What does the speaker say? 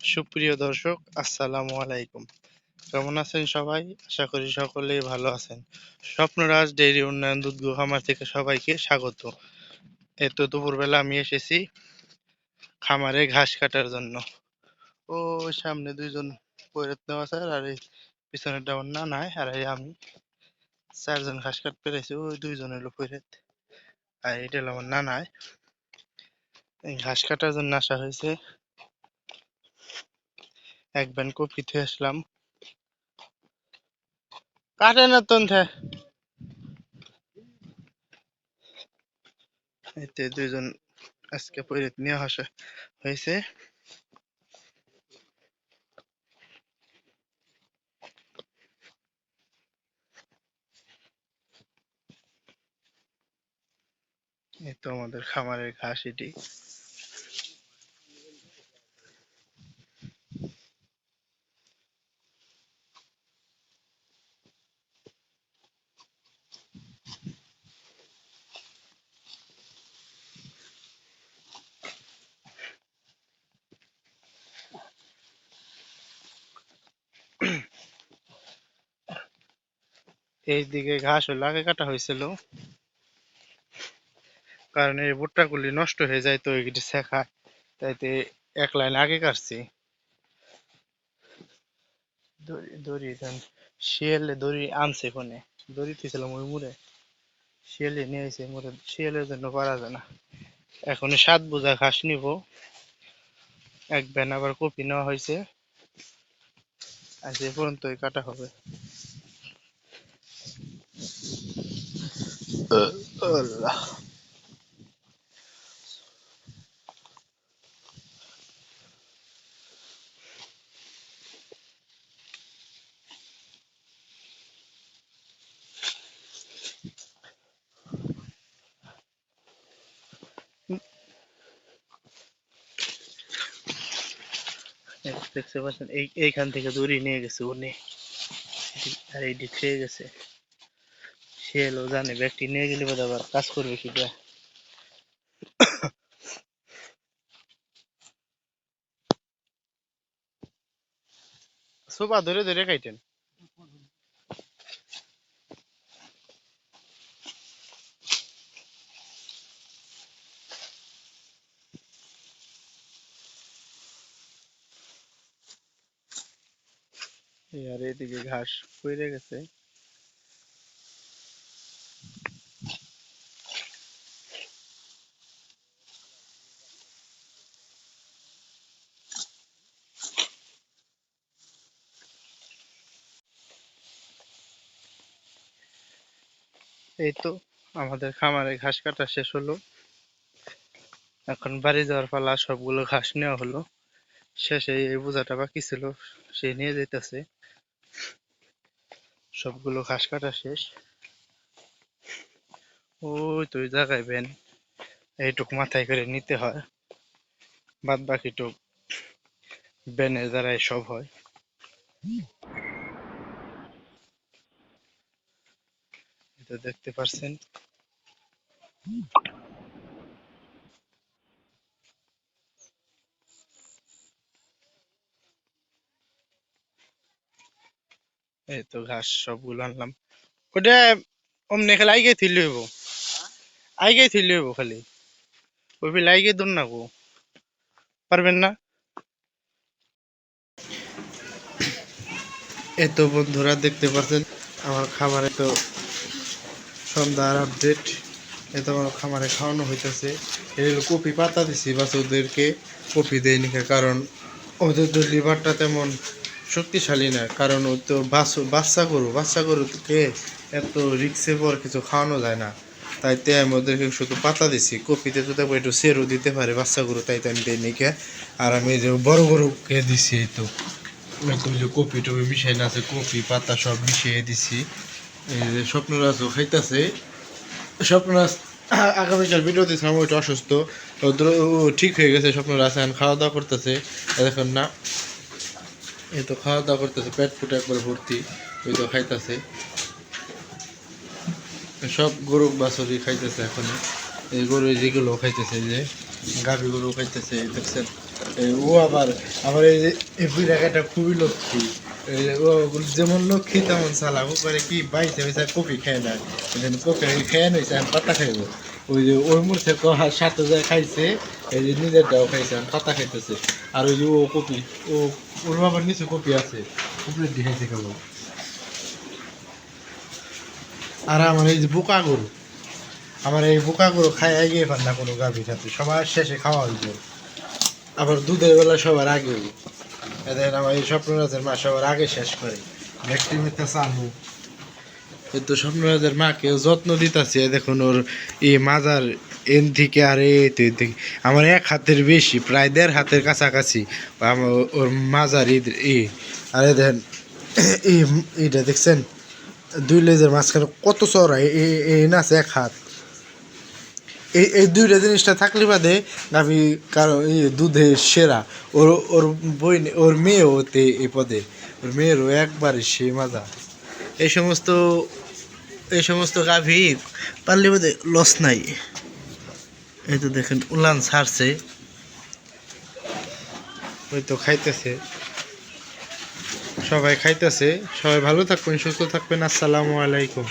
সুপ্রিয় দর্শক, আসসালামু আলাইকুম। কেমন আছেন সবাই? আশা করি সকলেই ভালো আছেন। স্বপ্নরাজ ডেইরি উন্নয়ন দুধ খামার থেকে সবাইকে স্বাগত। এই তো দুপুরবেলা আমি এসেছি খামারে ঘাস কাটার জন্য। ও সামনে দুইজন পৈরত নেওয়া স্যার আর এই পিছনের ডাউন না নাই, আর এই আমি। চারজন ঘাস কাটতে পেরেছি ওই দুইজন হলো পৈরত। আর এটা হলো আমার নানায় এই ঘাস কাটার জন্য আসা হয়েছে। এক ব্যান কপি থুয়ে আসলাম। কাটে না তন্থে এতে দুইজন আজকে পৈরত নিয়ে আসা হয়েছে। এই তো আমাদের খামারের ঘাস এটি। এই দিকে ঘাস হলো আগে কাটা হয়েছিল। কারণ এই ভুট্টা গুলি নষ্ট হয়ে যায় তো এগুলি শেখা। তাইতে এক লাইন আগে কাটছি। দড়ি শিয়ালে দড়ি আনছে কোনে? দড়ি দিয়েছিলাম ওই মুড়ে। শিয়ালে নিয়ে এসে মুড়ে। শিয়ালের জন্য পারা যায় না। এখন সাত বোঝা ঘাস নিব। এক ব্যান আবার কপি নেওয়া হয়েছে আজ এ পর্যন্তই কাটা হবে। আল্লাহ এই দেখতে পাচ্ছেন এই এইখান থেকে দড়ি নিয়ে গেছে উনি আর এই দিক খেয়ে গেছে সে এলো জানে, ব্যক্তি নিয়ে গেলে বোধ আবার কাজ করবে কি সোপা ধরে ধরে খাইতেন। আর এদিকে ঘাস পড়ে গেছে। এই তো আমাদের খামারে ঘাস কাটা শেষ হলো। এখন বাড়ি যাওয়ার পালা সবগুলো ঘাস নেওয়া হলো। শেষে এই বোঝাটা বাকি ছিল, সে নিয়ে যেতেছে সবগুলো ঘাস কাটা শেষ। ওই তো জায়গায় বেন, এইটুক মাথায় করে নিতে হয়। বাদ বাকিটুক বেনের দ্বারাই সব হয়। এটা দেখতে পারছেন। এই তো ঘাস সবগুলো আনলাম। ওটা অমনি খালি আইগে থিলে হইব। আইগে থিলে হইব খালি। ওই ফিলে আইগে দূর না গো। পারবেন না? তো বন্ধুরা দেখতে পাচ্ছেন আমার খাবারে তো সন্ধ্যার আপডেট এই তো আমার খামারে খাওয়ানো হইতেছে। এগুলো কপি পাতা দিছি, বাস ওদেরকে কপি দেয়নি কারণ ওদের তো লিভারটা তেমন শক্তিশালী না, কারণ ও তো বাচ্চা গরু, বাচ্চা গরুকে এত রিক্সের পর কিছু খাওয়ানো যায় না। তাই তে আমি ওদেরকে শুধু পাতা দিছি, কপিতে তো দেখব একটু সেরও দিতে পারে, বাচ্চা গরু তাই আমি দেই নিকে আর আমি যে বড় গরুকে দিছি, এই তো কপি টপি মিশাই না আছে, কপি, পাতা সব মিশিয়ে দিছি। এই যে স্বপ্নরাজও খাইতেছে। স্বপ্নরাজ আগামীকাল ভিডিও দিয়েছিলাম ওইটা অসুস্থ। ও ও ঠিক হয়ে গেছে, স্বপ্নরাজ এখন খাওয়া দাওয়া করতেছে দেখুন না এই তো খাওয়া দাওয়া করতেছে, পেট ফুটে একবার ভর্তি, ওই তো খাইতেছে। সব গরু বাছরি খাইতেছে এখন। এই গরু যেগুলো খাইতেছে যে গাভী গরু খাইতেছে দেখছেন ও আবার আমার এই যে এই বুড়াকাটা খুবই লক্ষ্মী। ও যেমন লক্ষ্মী তেমন ও করে কি বাইতে বাইতে কপি খায় না। কপি খেয়ে নইছে আমি পাতা খাইবো। ওই যে মুখে কহার সাথে যায় খাইছে, এই যে নিজেরটাও খাইছে, আমি পাতা খাইতেছে। আর ওই যে ও কপি, ও, ওর বাবার নিচে কপি আছে। উপরে দিয়ে খাইছে কেবল। আর আমার এই যে বোকা গরু, আমার এই বোকা গরু খাই গিয়ে পার না কোনো গাভী খাতে সবার শেষে খাওয়া হইব আবার দুধের বেলা সবার আগে। এদের আমার এই স্বপ্নরাজের মা সবার আগে শেষ করে। ব্যক্তি মিথ্যা চানু এই তো স্বপ্নরাজের মাকে যত্ন দিতেছে দেখুন ওর এই মাজার এন থেকে আর এই থেকে আমার এক হাতের বেশি প্রায় দেড় হাতের কাছাকাছি আমার ওর মাজার ঈদ ই আর দেখেন এইটা দেখছেন? দুই লেজের মাঝখানে কত চড়া এই নাচ এক হাত। এই এই দুইটা জিনিসটা থাকলে বাদে গাভি কারও দুধে সেরা, ওর ওর বই ওর মেয়েও তে এই পদে, ওর মেয়েরও একবারে সে মাজা। এই সমস্ত এই সমস্ত গাভি পারলে বাদে লস নাই। এই তো দেখেন, উলান ছাড়ছে। ওই তো খাইতেছে। সবাই খাইতেছে। সবাই ভালো থাকবেন, সুস্থ থাকবেন। আসসালামু আলাইকুম।